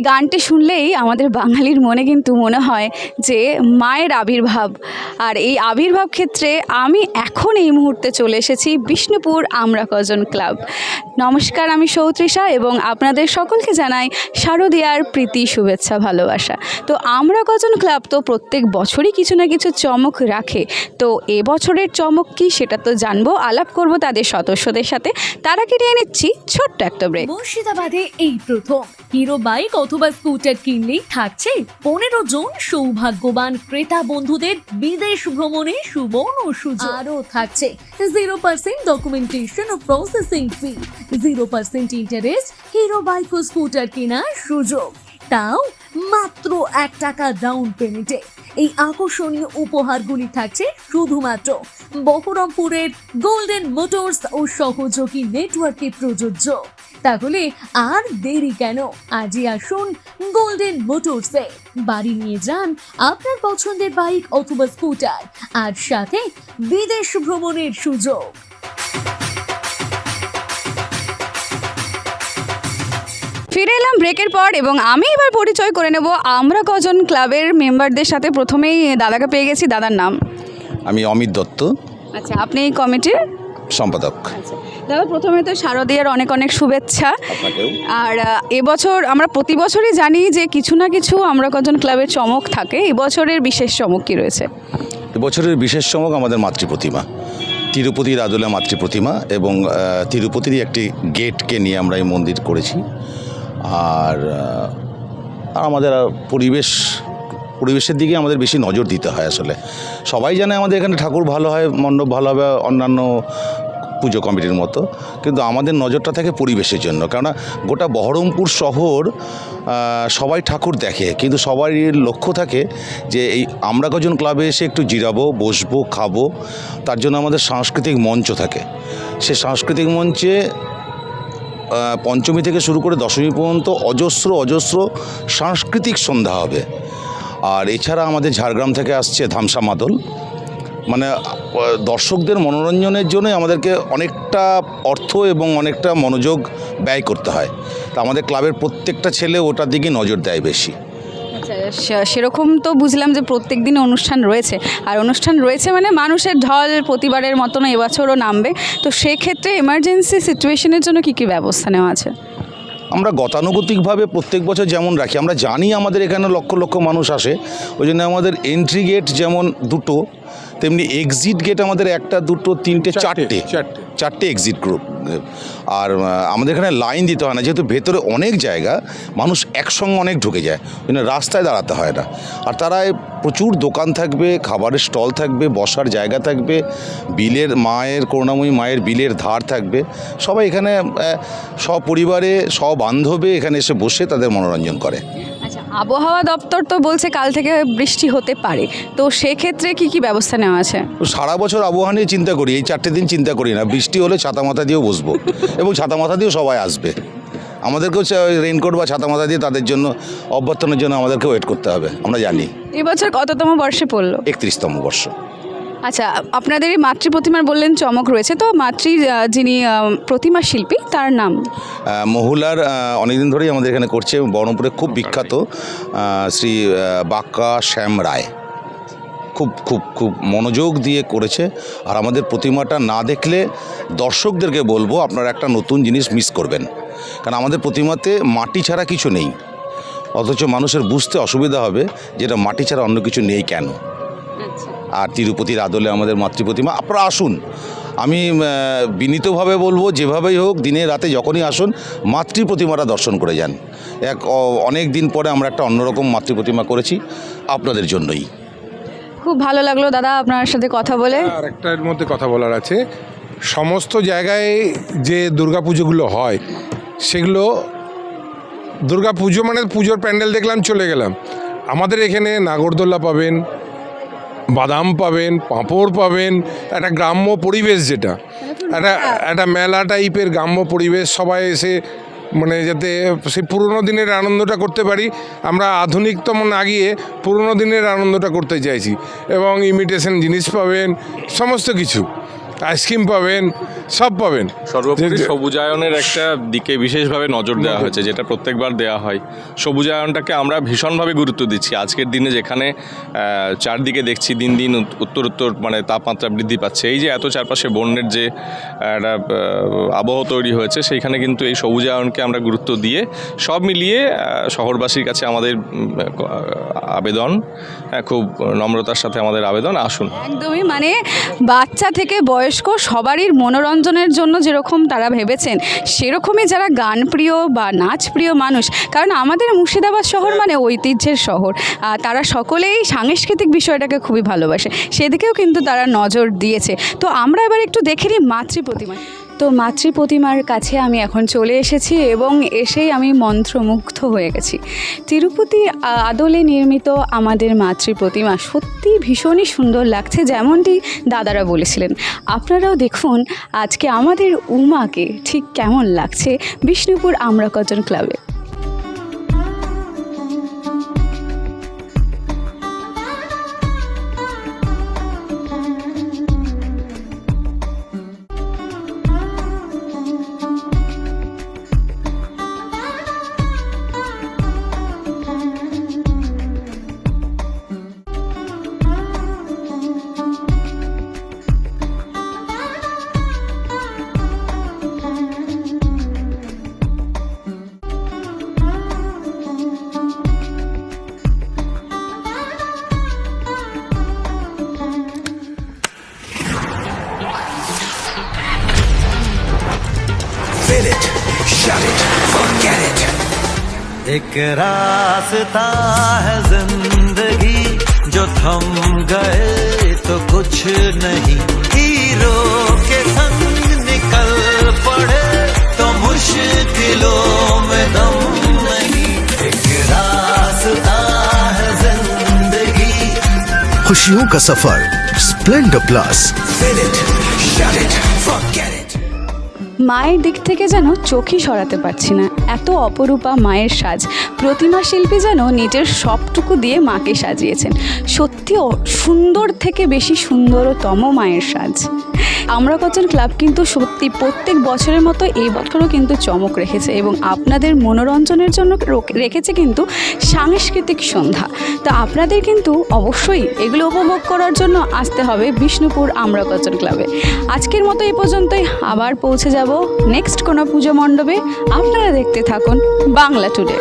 এই গানটি শুনলেই আমাদের বাঙালির মনে কিন্তু মনে হয় যে মায়ের আবির্ভাব। আর এই আবির্ভাব ক্ষেত্রে আমি এখন এই মুহূর্তে চলে এসেছি বিষ্ণুপুর আমরা কজন ক্লাব। নমস্কার, আমি সৌত্রিষা এবং আপনাদের সকলকে জানাই শারদীয়ার প্রীতি, শুভেচ্ছা, ভালোবাসা। তো আমরা কজন ক্লাব তো প্রত্যেক বছরই কিছু না কিছু চমক রাখে। তো এবছরের চমক কি সেটা তো জানব, আলাপ করব তাদের সদস্যদের সাথে। তারা কিনে নিচ্ছি ছোট্ট একটা ব্রেক মুর্শিদাবাদে এই প্রথম হিরো বাইক অথবা স্কুটার কিনলেই থাকছে। পনেরো জন সৌভাগ্যবান ক্রেতা বন্ধুদের বিদেশ ভ্রমণে সুবর্ণ সুযোগ। আরও থাকছে। জিরো পার্সেন্ট ডকুমেন্টেশন ও processing fee zero percent interest Hero bike ও স্কুটার কেনার সুযোগ। তাও মাত্র এক টাকা ডাউন পেমেন্টে এই আকর্ষণীয় উপহারগুলি থাকছে শুধুমাত্র বহরমপুরের গোল্ডেন মোটরস ও সহযোগী নেটওয়ার্কে প্রযোজ্য। তাহলে আর দেরি কেন? আজই আসুন গোল্ডেন মোটরসে বাড়ি নিয়ে যান আপনার পছন্দের বাইক অথবা স্কুটার আর সাথে বিদেশ ভ্রমণের সুযোগ। ফিরে এলাম ব্রেকের পর এবং আমি এবার পরিচয় করে নেব আমরা কজন ক্লাবের মেম্বারদের সাথে প্রথমেই দাদাকে পেয়ে গেছি দাদার নাম। আমি অমিত দত্ত। আচ্ছা আপনি এই কমিটির? সম্পাদক। আচ্ছা। দাদা প্রথমে তো শারদীয়ার অনেক অনেক শুভেচ্ছা। আর এবছর আমরা প্রতি বছরই জানি যে কিছু না কিছু আমরা কজন ক্লাবের চমক থাকে। এবছরের বিশেষ চমক কি রয়েছে? এবছরের বিশেষ চমক আমাদের মাতৃ প্রতিমা। তিরুপতির আদলে মাতৃ প্রতিমা এবং তিরুপতিরই একটি গেটকে নিয়ে আমরা এই মন্দির করেছি। আর আমাদের পরিবেশ পরিবেশের দিকে আমাদের বেশি নজর দিতে হয় আসলে। সবাই জানে আমাদের এখানে ঠাকুর ভালো হয় মণ্ডপ ভালো হবে অন্যান্য পুজো কমিটির মতো, কিন্তু আমাদের নজরটা থাকে পরিবেশের জন্য। কেননা গোটা বহরমপুর শহর সবাই ঠাকুর দেখে, কিন্তু সবারই লক্ষ্য থাকে যে এই আমরা কজন ক্লাবে এসে একটু জিরাবো, বসবো, খাব, তার জন্য আমাদের সাংস্কৃতিক মঞ্চ থাকে। সে সাংস্কৃতিক মঞ্চে পঞ্চমী থেকে শুরু করে দশমী পর্যন্ত অজস্র অজস্র সাংস্কৃতিক সন্ধ্যা হবে। আর এছাড়া আমাদের ঝাড়গ্রাম থেকে আসছে ধামসা মাদল। মানে দর্শকদের মনোরঞ্জনের জন্য আমাদেরকে অনেকটা অর্থ এবং অনেকটা মনোযোগ ব্যয় করতে হয়। তা আমাদের ক্লাবের প্রত্যেকটা ছেলে ওটার দিকে নজর দেয় বেশি। আচ্ছা সেরকম তো বুঝলাম যে প্রত্যেক দিন অনুষ্ঠান রয়েছে। আর অনুষ্ঠান রয়েছে মানে মানুষের ঢল প্রতিবারের মতন এবছরও নামবে। তো সেক্ষেত্রে এমার্জেন্সি সিচুয়েশনের জন্য কি কি ব্যবস্থা নেওয়া আছে? আমরা গতানুগতিকভাবে প্রত্যেক বছর যেমন রাখি আমরা জানি আমাদের এখানে লক্ষ লক্ষ মানুষ আসে। ওই জন্য আমাদের এন্ট্রি গেট যেমন দুটো তেমনি এক্সিট গেট আমাদের একটা দুটো তিনটে চারটে চারটে। এক্সিট গ্রুপ আর আমাদের এখানে লাইন দিতে হয় না যেহেতু ভেতরে অনেক জায়গা মানুষ একসঙ্গে অনেক ঢুকে যায় ওই রাস্তায় দাঁড়াতে হয় না। আর তারা প্রচুর দোকান থাকবে খাবারের স্টল থাকবে বসার জায়গা থাকবে বিলের মায়ের করুণাময়ী মায়ের বিলের ধার থাকবে। সবাই এখানে সপরিবারে সবান্ধবে এখানে এসে বসে তাদের মনোরঞ্জন করে। আচ্ছা আবহাওয়া দপ্তর তো বলছে কাল থেকে বৃষ্টি হতে পারে। তো সেক্ষেত্রে কি কি ব্যবস্থা নেওয়া আছে? সারা বছর আবহাওয়া নিয়ে চিন্তা করি এই চারটে দিন চিন্তা করি না। বৃষ্টি হলে ছাতা মাথা দিয়েও বসবো এবং ছাতা মাথা দিয়েও সবাই আসবে। আমাদেরকেও রেইনকোট বা ছাতা মাথা দিয়ে তাদের জন্য অভ্যর্থনের জন্য আমাদেরকে ওয়েট করতে হবে আমরা জানি। এবছর কততম বর্ষে পড়ল? একত্রিশতম বর্ষ। আচ্ছা আপনাদের এই মাতৃ প্রতিমার বললেন চমক রয়েছে, তো মাতৃ যিনি প্রতিমা শিল্পী, তার নাম? মহুলার অনেকদিন ধরেই আমাদের এখানে করছে, বহরমপুরে খুব বিখ্যাত শ্রী বাক্কা শ্যাম রায়। খুব খুব খুব মনোযোগ দিয়ে করেছে, আর আমাদের প্রতিমাটা না দেখলে দর্শকদেরকে বলব, আপনারা একটা নতুন জিনিস মিস করবেন। কারণ আমাদের প্রতিমাতে মাটি ছাড়া কিছু নেই, অথচ মানুষের বুঝতে অসুবিধা হবে যেটা মাটি ছাড়া অন্য কিছু নেই কেন। আর তিরুপতির আদলে আমাদের মাতৃপ্রতিমা। আপনারা আসুন। আমি বিনীতভাবে বলব যেভাবেই হোক দিনে রাতে যখনই আসুন মাতৃ প্রতিমাটা দর্শন করে যান। এক অনেক দিন পরে আমরা একটা অন্যরকম মাতৃ প্রতিমা করেছি আপনাদের জন্যই। খুব ভালো লাগল দাদা আপনার সাথে কথা বলে। আর একটার মধ্যে কথা বলার আছে। সমস্ত জায়গায় যে দুর্গা পুজোগুলো হয় সেগুলো দুর্গা পুজো মানে পুজোর প্যান্ডেল দেখলাম চলে গেলাম। আমাদের এখানে নাগরদোল্লা পাবেন বাদাম পাবেন, পাঁপড় পাবেন, একটা গ্রাম্য পরিবেশ যেটা। একটা একটা মেলা টাইপের গ্রাম্য পরিবেশ, সবাই এসে মানে যাতে সেই পুরোনো দিনের আনন্দটা করতে পারি। আমরা আধুনিকতম না গিয়ে পুরোনো দিনের আনন্দটা করতে চাইছি। এবং ইমিটেশন জিনিস পাবেন, সমস্ত কিছু। আইসক্রিম পাবেন সব পাবেন। সর্বোপরি সবুজায়নের একটা দিকে বিশেষভাবে নজর দেওয়া হয়েছে যেটা প্রত্যেকবার দেওয়া হয়। সবুজায়নটাকে আমরা ভীষণভাবে গুরুত্ব দিচ্ছি। আজকের দিনে যেখানে চারদিকে দেখছি দিন দিন উত- উত্তর উত্তর মানে তাপমাত্রা বৃদ্ধি পাচ্ছে। এই যে এত চারপাশে বন্যের যে একটা আবহ তৈরি হয়েছে সেইখানে কিন্তু এই সবুজায়নকে আমরা গুরুত্ব দিয়ে সব মিলিয়ে শহরবাসীর কাছে আমাদের আবেদন হ্যাঁ, খুব নম্রতার সাথে আমাদের আবেদন। আসুন। একদমই মানে বাচ্চা থেকে বয়স্ক, সবারই মনোরঞ্জনের জন্য যেরকম তারা ভেবেছেন, সেরকমই যারা গান প্রিয় বা নাচ প্রিয় মানুষ, কারণ আমাদের মুর্শিদাবাদ শহর মানে ঐতিহ্যের শহর তারা সকলেই সাংস্কৃতিক বিষয়টাকে খুবই ভালোবাসে, সেদিকেও কিন্তু তারা নজর দিয়েছে। তো আমরা এবার একটু দেখে নিই মাতৃ প্রতিমা তো মাতৃ প্রতিমার কাছে আমি এখন চলে এসেছি এবং এসেই আমি মন্ত্রমুগ্ধ হয়ে গেছি। তিরুপতির আদলে নির্মিত আমাদের মাতৃ প্রতিমা সত্যি ভীষণই সুন্দর লাগছে যেমনটি দাদারা বলেছিলেন। আপনারাও দেখুন আজকে আমাদের উমাকে ঠিক কেমন লাগছে। বিষ্ণুপুর আমরা কজন ক্লাবে। एक रास्ता है ज़िंदगी जो थम गए तो कुछ नहीं। हीरो के संग निकल पड़े तो मुश्किलों में दम नहीं। एक रास्ता है ज़िंदगी। खुशियों का सफ़र Splendor plus Fill it, shut it, forget it. মায়ের দিক থেকে যেন চোখই সরাতে পারছি না। এত অপরূপা মায়ের সাজ। প্রতিমা শিল্পী যেন নিজের সবটুকু দিয়ে মাকে সাজিয়েছেন। সত্যি সুন্দর থেকে বেশি সুন্দরতম মায়ের সাজ। আমরা কজন ক্লাব কিন্তু সত্যি প্রত্যেক বছরের মতো এই বছরও কিন্তু চমক রেখেছে এবং আপনাদের মনোরঞ্জনের জন্য রেখেছে কিন্তু সাংস্কৃতিক সন্ধ্যা। তা আপনাদের কিন্তু অবশ্যই এগুলো উপভোগ করার জন্য আসতে হবে বিষ্ণুপুর আমরা কজন ক্লাবে। আজকের মতো এই পর্যন্তই, আবার পৌঁছে যাব নেক্সট কোনো পুজো মণ্ডপে। আপনারা দেখতে থাকুন বাংলা টুডে।